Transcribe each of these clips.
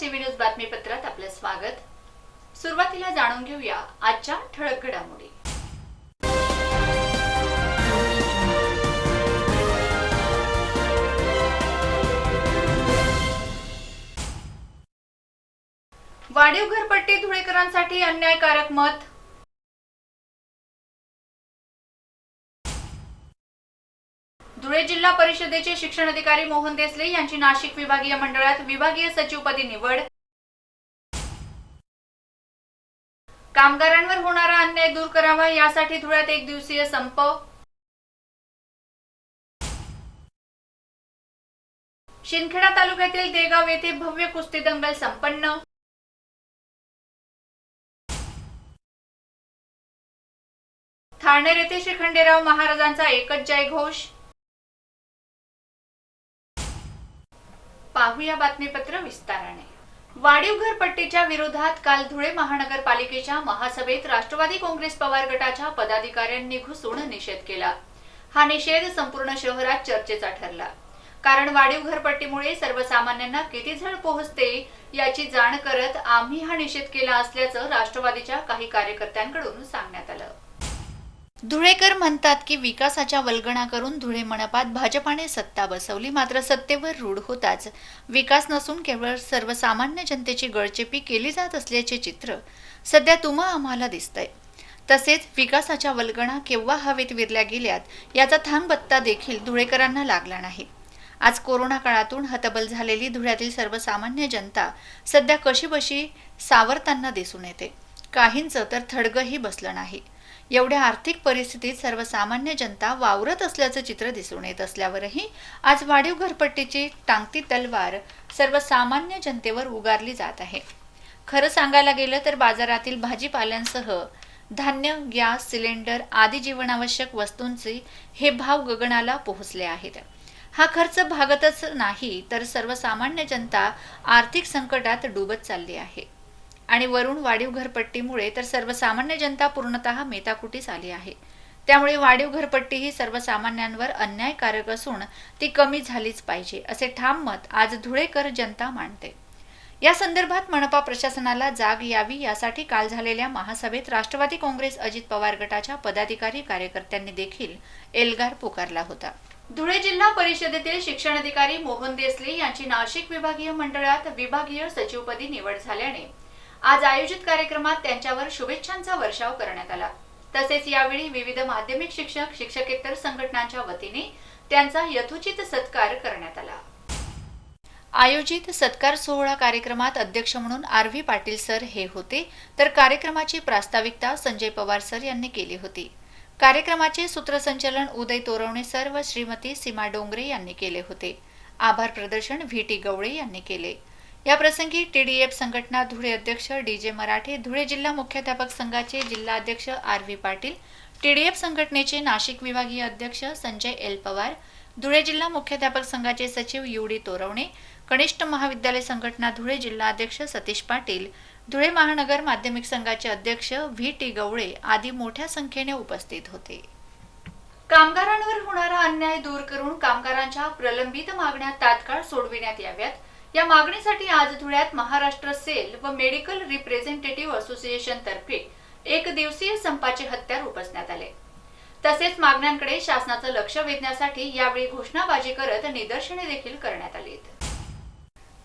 TV news बातमीपत्रात आपलं स्वागत. सुरुवातीला जाणून घेऊया आजच्या ठळक घडामोडी. वाढीव घरपट्टी धुळेकरांसाठी अन्यायकारक मत. धुळे जिल्हा परिषदेचे शिक्षण अधिकारी मोहन देसले यांची नाशिक विभागीय मंडळात विभागीय सचिवपदी निवड. कामगारांवर होणारा अन्याय दूर करावा यासाठी धुळ्यात एक दिवसीय संप. शिंदखेडा तालुक्यातील देगाव येथे भव्य कुस्ती दंगल संपन्न. ठाणेर येथे श्री खंडेराव महाराजांचा एकच जयघोष. पाहूया बातमीपत्र विस्ताराने. वाढीव घरपट्टीच्या विरोधात काल धुळे महानगरपालिकेच्या महासभेत राष्ट्रवादी काँग्रेस पवार गटाच्या पदाधिकाऱ्यांनी घुसून निषेध केला. हा निषेध संपूर्ण शहरात चर्चेचा ठरला. कारण वाढीव घरपट्टीमुळे सर्वसामान्यांना किती झळ पोहोचते याची जाण करत आम्ही हा निषेध केला असल्याचं राष्ट्रवादीच्या काही कार्यकर्त्यांकडून सांगण्यात आलं. धुळेकर म्हणतात की विकासाच्या वल्गणा करून धुळे मनपात भाजपाने सत्ता बसवली. मात्र सत्तेवर रूढ होताच. विकास नसून केवळ सर्वसामान्य जनतेची गळचेपी केली जात असल्याचे चित्र सध्या तुम्हा आम्हाला दिसतंय. तसेच विकासाच्या वल्गणा केव्हा हवेत विरल्या गेल्यात याचा थांगबत्ता देखील धुळेकरांना लागला नाही. आज कोरोना काळातून हतबल झालेली धुळ्यातील सर्वसामान्य जनता सध्या कशीबशी सावरताना दिसून येते. काहींचं तर थडगही बसलं नाही. एवढ्या आर्थिक परिस्थितीत सर्वसामान्य जनता वावरत असल्याचं चित्र दिसून येत असल्यावरही आज वाढीव घरपट्टीची टांगती तलवार सर्वसामान्य जनतेवर उगारली जात आहे. खरं सांगायला गेलं तर बाजारातील भाजीपाल्यांसह धान्य गॅस सिलेंडर आदी जीवनावश्यक वस्तूंचे हे भाव गगनाला पोहोचले आहेत. हा खर्च भागतच नाही तर सर्वसामान्य जनता आर्थिक संकटात डुबत चालली आहे. आणि वरून वाढीव घरपट्टीमुळे तर सर्वसामान्य जनता पूर्णतः मेताकुटीस आली आहे. त्यामुळे वाढीव घरपट्टी ही सर्वसामान्यांवर अन्यायकारक असून ती कमी झालीच पाहिजे असे ठाम मत आज धुळेकर जनता मांडते या संदर्भात मनपा प्रशासनाला जाग यावी यासाठी काल झालेल्या महासभेत राष्ट्रवादी काँग्रेस अजित पवार गटाच्या पदाधिकारी कार्यकर्त्यांनी देखील एल्गार पुकारला होता. धुळे जिल्हा परिषदेतील शिक्षण अधिकारी मोहन देसले यांची नाशिक विभागीय मंडळात विभागीय सचिवपदी निवड झाल्याने आज आयोजित कार्यक्रमात त्यांच्यावर शुभेच्छांचा वर्षाव करण्यात आला. तसेच यावेळी विविध माध्यमिक शिक्षक शिक्षकेतर संघटनांच्या वतीने त्यांचा यथोचित सत्कार करण्यात आला. आयोजित सत्कार सोहळा कार्यक्रमात अध्यक्ष म्हणून आर व्ही पाटील सर हे होते तर कार्यक्रमाची प्रास्ताविकता संजय पवार सर यांनी केली होती. कार्यक्रमाचे सूत्रसंचालन उदय तोरवणे सर व श्रीमती सीमा डोंगरे यांनी केले होते. आभार प्रदर्शन व्ही टी गवळे यांनी केले. या प्रसंगी टीडीएफ संघटना धुळे अध्यक्ष डी जे मराठे धुळे जिल्हा मुख्याध्यापक संघाचे जिल्हाध्यक्ष आर व्ही पाटील टीडीएफ संघटनेचे नाशिक विभागीय अध्यक्ष संजय एल पवार धुळे जिल्हा मुख्याध्यापक संघाचे सचिव यू डी तोरवणे कनिष्ठ महाविद्यालय संघटना धुळे जिल्हाध्यक्ष सतीश पाटील धुळे महानगर माध्यमिक संघाचे अध्यक्ष व्ही टी गवळे आदी मोठ्या संख्येने उपस्थित होते. कामगारांवर होणारा अन्याय दूर करून कामगारांच्या प्रलंबित मागण्या तात्काळ सोडविण्यात याव्यात या मागणीसाठी आज धुळ्यात महाराष्ट्र सेल व मेडिकल रिप्रेझेंटेटिव्ह असोसिएशन तर्फे एक दिवसीय संपाचे हत्यार उपसण्यात आले. तसेच मागण्यांकडे शासनाचं लक्ष वेधण्यासाठी यावेळी घोषणाबाजी करत निदर्शने देखील करण्यात आली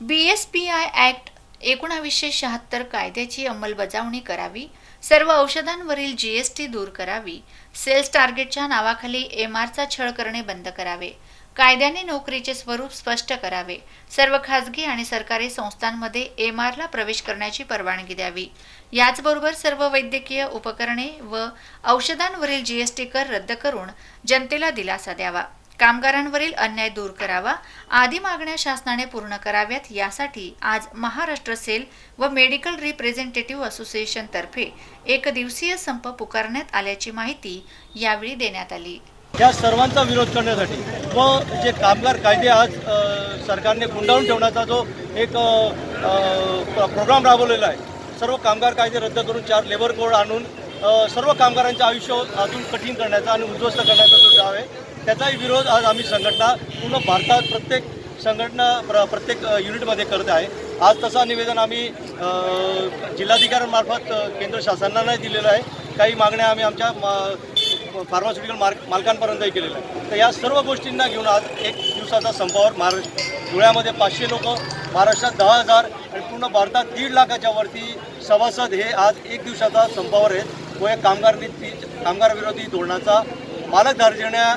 बीएसपीआय ऍक्ट एकोणावीसशे शहात्तर कायद्याची अंमलबजावणी करावी सर्व औषधांवरील जीएसटी दूर करावी सेल्स टार्गेटच्या नावाखाली एमआरचा छळ करणे बंद करावे कायद्याने नोकरीचे स्वरूप स्पष्ट करावे. सर्व खाजगी आणि सरकारी संस्थांमध्ये एमआरला प्रवेश करण्याची परवानगी द्यावी. याचबरोबर सर्व वैद्यकीय उपकरणे व औषधांवरील जीएसटी कर रद्द करून जनतेला दिलासा द्यावा. कामगारांवरील अन्याय दूर करावा. आदी मागण्या शासनाने पूर्ण कराव्यात यासाठी आज महाराष्ट्र सेल व मेडिकल रिप्रेझेंटेटिव्ह असोसिएशन तर्फे एक दिवसीय संप पुकारण्यात आल्याची माहिती यावेळी देण्यात आली. या सर्वांचा विरोध करण्यासाठी. व जे कामगार कायदे आज सरकारने गुंडाळून ठेवण्याचा जो एक प्रोग्राम राबवलेला आहे सर्व कामगार कायदे रद्द करून चार लेबर कोड आणून सर्व कामगारांचं आयुष्य अजून कठीण करण्याचा आणि उद्ध्वस्त करण्याचा जो डाव आहे त्याचाही विरोध आज आम्ही संघटना पूर्ण भारतात प्रत्येक संघटना प्र प्रत्येक युनिटमध्ये करत आहे. आज तसा निवेदन आम्ही जिल्हाधिकाऱ्यांमार्फत केंद्र शासनाला दिलेलं आहे. काही मागण्या आम्ही आमच्या मा- फार्मास्युटिकल मार्क मालकांपर्यंतही केलेलं आहे. तर या सर्व गोष्टींना घेऊन आज एक दिवसाचा संपावर महाराष्ट्र धुळ्यामध्ये पाचशे लोक महाराष्ट्रात दहा हजार आणि पूर्ण भारतात दीड लाखाच्या वरती सभासद हे आज एक दिवसाचा संपावर आहेत. व या कामगार नीती कामगार विरोधी धोरणाचा मालक दार्जिण्या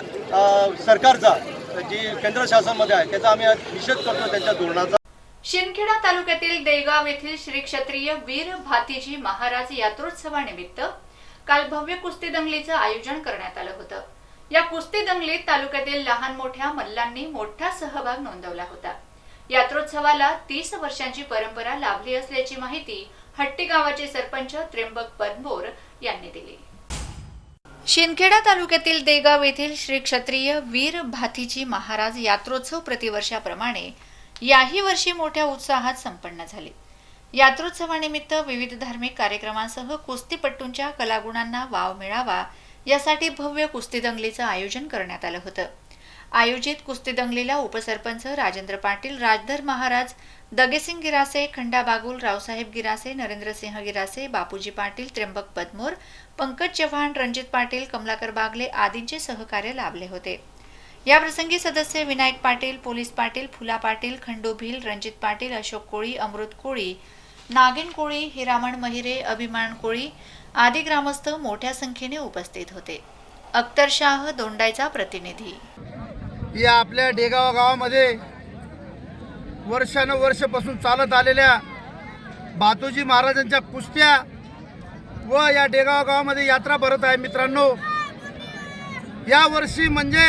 सरकारचा जी केंद्र शासनमध्ये आहे त्याचा आम्ही आज निषेध करतो त्यांच्या धोरणाचा. शिंदखेडा तालुक्यातील देगाव येथील श्री क्षत्रिय वीर भातीजी महाराज यात्रोत्सवानिमित्त काल भव्य कुस्ती दंगलीचं आयोजन करण्यात आलं होतं. या कुस्ती दंगलीत तालुक्यातील लहान मोठ्या मल्लांनी मोठा सहभाग नोंदवला होता. यात्रोत्सवाला तीस वर्षांची परंपरा लाभली असल्याची माहिती हट्टी गावाचे सरपंच त्र्यंबक पनभोर यांनी दिली. शिंदखेडा तालुक्यातील देगाव येथील श्री क्षत्रिय वीर भातीजी महाराज यात्रोत्सव प्रतिवर्षाप्रमाणे याही वर्षी मोठ्या उत्साहात संपन्न झाले. यात्रोत्सवानिमित्त विविध धार्मिक कार्यक्रमांसह कुस्तीपट्टूंच्या कलागुणांना वाव मिळावा यासाठी भव्य कुस्ती दंगलीचं आयोजन करण्यात आलं होतं. आयोजित कुस्ती दंगलीला उपसरपंच राजेंद्र पाटील राजधर महाराज दगेसिंग गिरासे खंडा बागुल रावसाहेब गिरासे नरेंद्रसिंह गिरासे बापूजी पाटील त्र्यंबक पदमोर पंकज चव्हाण रणजित पाटील कमलाकर बागले आदींचे सहकार्य लाभले होते. याप्रसंगी सदस्य विनायक पाटील पोलीस पाटील फुला पाटील खंडू भिल रणजित पाटील अशोक कोळी अमृत कोळी नागिन कोळी हिरामण महिरे अभिमान कोळी आदी ग्रामस्थ मोठ्या संख्येने उपस्थित होते. अख्तरशाह दोंडायचा प्रतिनिधी. या आपल्या डेगाव गावामध्ये वर्षानुवर्षापासून चालत आलेल्या बातोजी महाराजांच्या कुस्त्या व या डेगाव गावामध्ये यात्रा भरत आहे मित्रांनो. या वर्षी म्हणजे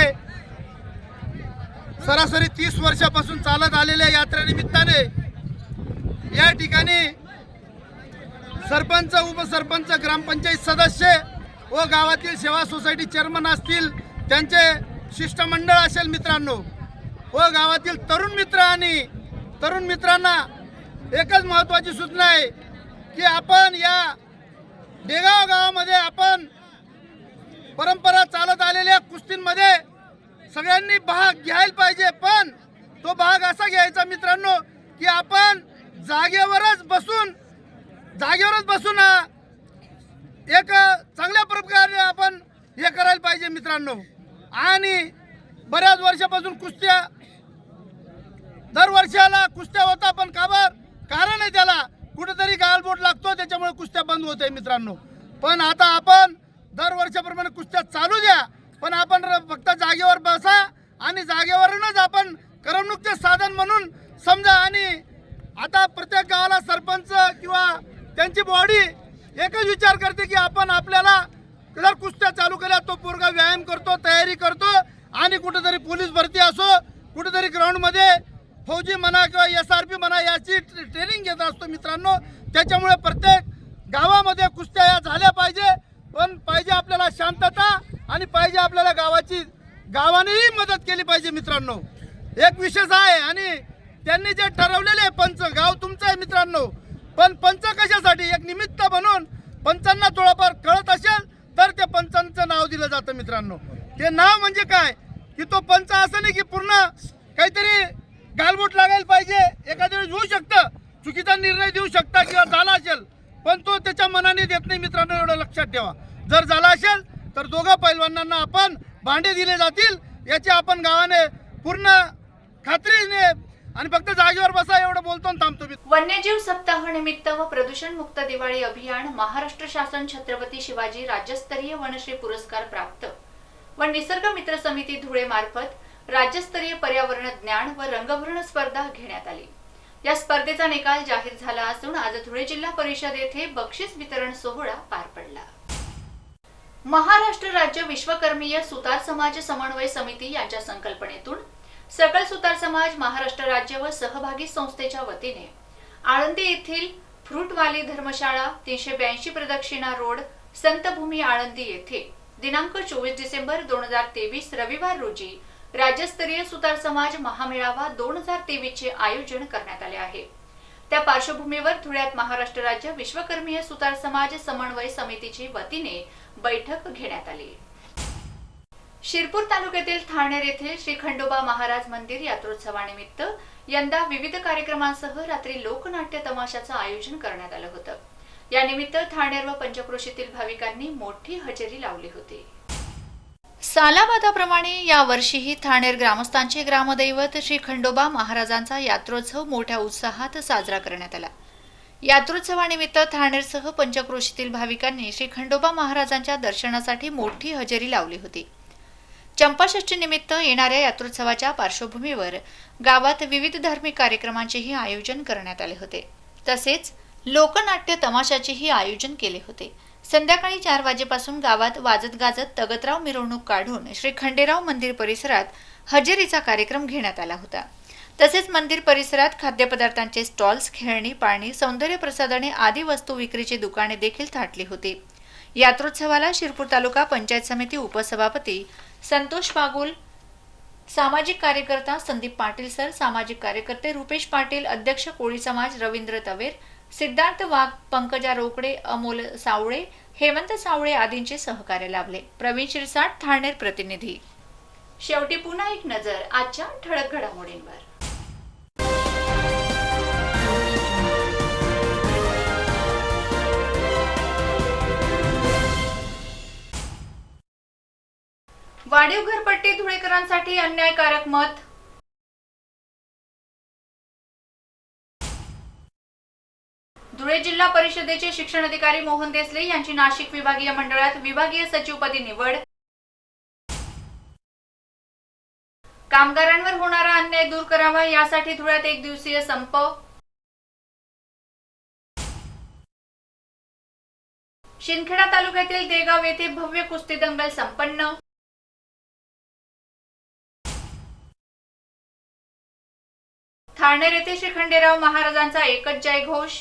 सरासरी तीस वर्षापासून चालत आलेल्या यात्रेनिमित्ताने या ठिकाणी सरपंच उपसरपंच ग्रामपंचायत सदस्य व गावातील सेवा सोसायटी चेअरमन असतील त्यांचे शिष्टमंडळ असेल मित्रांनो व गावातील तरुण मित्र आणि तरुण मित्रांना एकच महत्त्वाची सूचना आहे की आपण या देगाव गावामध्ये आपण परंपरा चालत आलेल्या कुस्तींमध्ये सगळ्यांनी भाग घ्यायला पाहिजे पण तो भाग असा घ्यायचा मित्रांनो की आपण जागेवरच बसून जागेवरच बसून एक चांगल्या प्रकारे आपण हे करायला पाहिजे मित्रांनो. आणि बऱ्याच वर्षापासून कुस्त्या दरवर्षाला कुस्त्या होता पण का बर? कारण आहे त्याला. कुठेतरी गालबोट लागतो त्याच्यामुळे कुस्त्या बंद होते मित्रांनो. पण आता आपण दरवर्षाप्रमाणे कुस्त्या चालू द्या. पण आपण र- फक्त जागेवर बसा आणि जागेवरूनच आपण करमणूकचे साधन म्हणून समजा आणि आता प्रत्येक गावाला सरपंच किंवा त्यांची बॉडी एकच विचार करते की आपण आपल्याला जर कुस्त्या चालू केल्या तो पोरगा व्यायाम करतो तयारी करतो आणि कुठेतरी पोलीस भरती असो कुठेतरी ग्राउंडमध्ये फौजी म्हणा किंवा एस आर पी म्हणा याची ट्रे- ट्रेनिंग घेत असतो मित्रांनो. त्याच्यामुळे प्रत्येक गावामध्ये कुस्त्या या झाल्या पाहिजे पण पाहिजे आपल्याला शांतता आणि पाहिजे आपल्याला गावाची गावानेही मदत केली पाहिजे मित्रांनो. एक विशेष आहे आणि त्यांनी जे ठरवलेले पंच गाव तुमचं आहे मित्रांनो. पण पंच कशासाठी? एक निमित्त बनून पंचांना थोडाफार कळत असेल तर त्या पंचांचं नाव दिलं जातं मित्रांनो. ते नाव म्हणजे काय? की तो पंच असं नाही की पूर्ण काहीतरी गालबोट लागायला पाहिजे एखाद्या वेळेस होऊ शकतं. चुकीचा निर्णय देऊ शकता किंवा झाला असेल पण तो त्याच्या मनाने देत नाही मित्रांनो एवढं लक्षात ठेवा. जर झाला असेल तर दोघं पैलवानांना आपण भांडे दिले जातील याची आपण गावाने पूर्ण खात्रीने आणि फक्त जागेवर बसा एवढं बोलतो थांबतो मी. वन्यजीव सप्ताह निमित्त व प्रदूषण मुक्त दिवाळी अभियान महाराष्ट्र शासन छत्रपती शिवाजी राज्यस्तरीय वनश्री पुरस्कार प्राप्त. व निसर्ग मित्र समिती धुळे मार्फत राज्यस्तरीय पर्यावरण ज्ञान व रंगभरण स्पर्धा घेण्यात आली. या स्पर्धेचा निकाल जाहीर झाला असून आज धुळे जिल्हा परिषद येथे बक्षीस वितरण सोहळा पार पडला. महाराष्ट्र राज्य विश्वकर्मीय सुतार समाज समन्वय समिती यांच्या संकल्पनेतून सकल सुतार समाज महाराष्ट्र राज्य व सहभागी संस्थेच्या वतीने आळंदी येथील फ्रुटवाली धर्मशाळा तीनशे ब्याऐंशी प्रदक्षिणा रोड संतभूमी आळंदी येथे दिनांक चोवीस डिसेंबर दोन हजार तेवीस रविवार रोजी राज्यस्तरीय सुतार समाज महामेळावा दोन हजार तेवीस चे आयोजन करण्यात आले आहे. त्या पार्श्वभूमीवर धुळ्यात महाराष्ट्र राज्य विश्वकर्मीय सुतार समाज समन्वय समितीची वतीने बैठक घेण्यात आली. शिरपूर तालुक्यातील थाणेर येथील श्री खंडोबा महाराज मंदिर यात्रोत्सवानिमित्त यंदा विविध कार्यक्रमांसह रात्री लोकनाट्य तमाशाचं आयोजन करण्यात आलं होतं. यानिमित्त थाणेर व पंचक्रोशीतील भाविकांनी मोठी हजेरी लावली होती. सालाबादाप्रमाणे यावर्षीही ठाणेर ग्रामस्थांचे ग्रामदैवत श्री खंडोबा महाराजांचा यात्रोत्सव मोठ्या उत्साहात साजरा करण्यात आला. यात्रोत्सवानिमित्त थाणेरसह पंचक्रोशीतील भाविकांनी श्री खंडोबा महाराजांच्या दर्शनासाठी मोठी हजेरी लावली होती. चंपाषष्ठी निमित्त येणाऱ्या यात्रोत्सवाच्या पार्श्वभूमीवर गावात विविध धार्मिक कार्यक्रमांचेही आयोजन करण्यात आले होते. तसेच लोकनाट्य तमाशाचेही आयोजन केले होते. संध्याकाळी चार वाजेपासून गावात वाजत गाजत तगतराव मिरवणूक काढून श्री खंडेराव मंदिर परिसरात हजेरीचा कार्यक्रम घेण्यात आला होता. तसेच मंदिर परिसरात खाद्यपदार्थांचे स्टॉल्स खेळणी पाळणी सौंदर्य प्रसाधने आदी वस्तू विक्रीची दुकाने देखील थाटली होती. यात्रोत्सवाला शिरपूर तालुका पंचायत समिती उपसभापती संतोष पागुल सामाजिक कार्यकर्ता संदीप पाटील सर सामाजिक कार्यकर्ते रुपेश पाटील अध्यक्ष कोळी समाज रवींद्र तवेर सिद्धार्थ वाघ पंकजा रोकडे अमोल सावळे हेमंत सावळे आदींचे सहकार्य लाभले. प्रवीण शिरसाट ठाणेर प्रतिनिधी. शेवटी पुन्हा एक नजर आजच्या ठळक घडामोडींवर. वाढीव घरपट्टी धुळेकरांसाठी अन्यायकारक मत? धुळे जिल्हा परिषदेचे शिक्षण अधिकारी मोहन देसले यांची नाशिक विभागीय मंडळात विभागीय सचिवपदी निवड. कामगारांवर होणारा अन्याय दूर करावा यासाठी धुळ्यात एक दिवसीय संप. शिंदखेडा तालुक्यातील देगाव येथे भव्य कुस्ती दंगल संपन्न. ठाणेर येथे श्री खंडेराव महाराजांचा एकच जयघोष.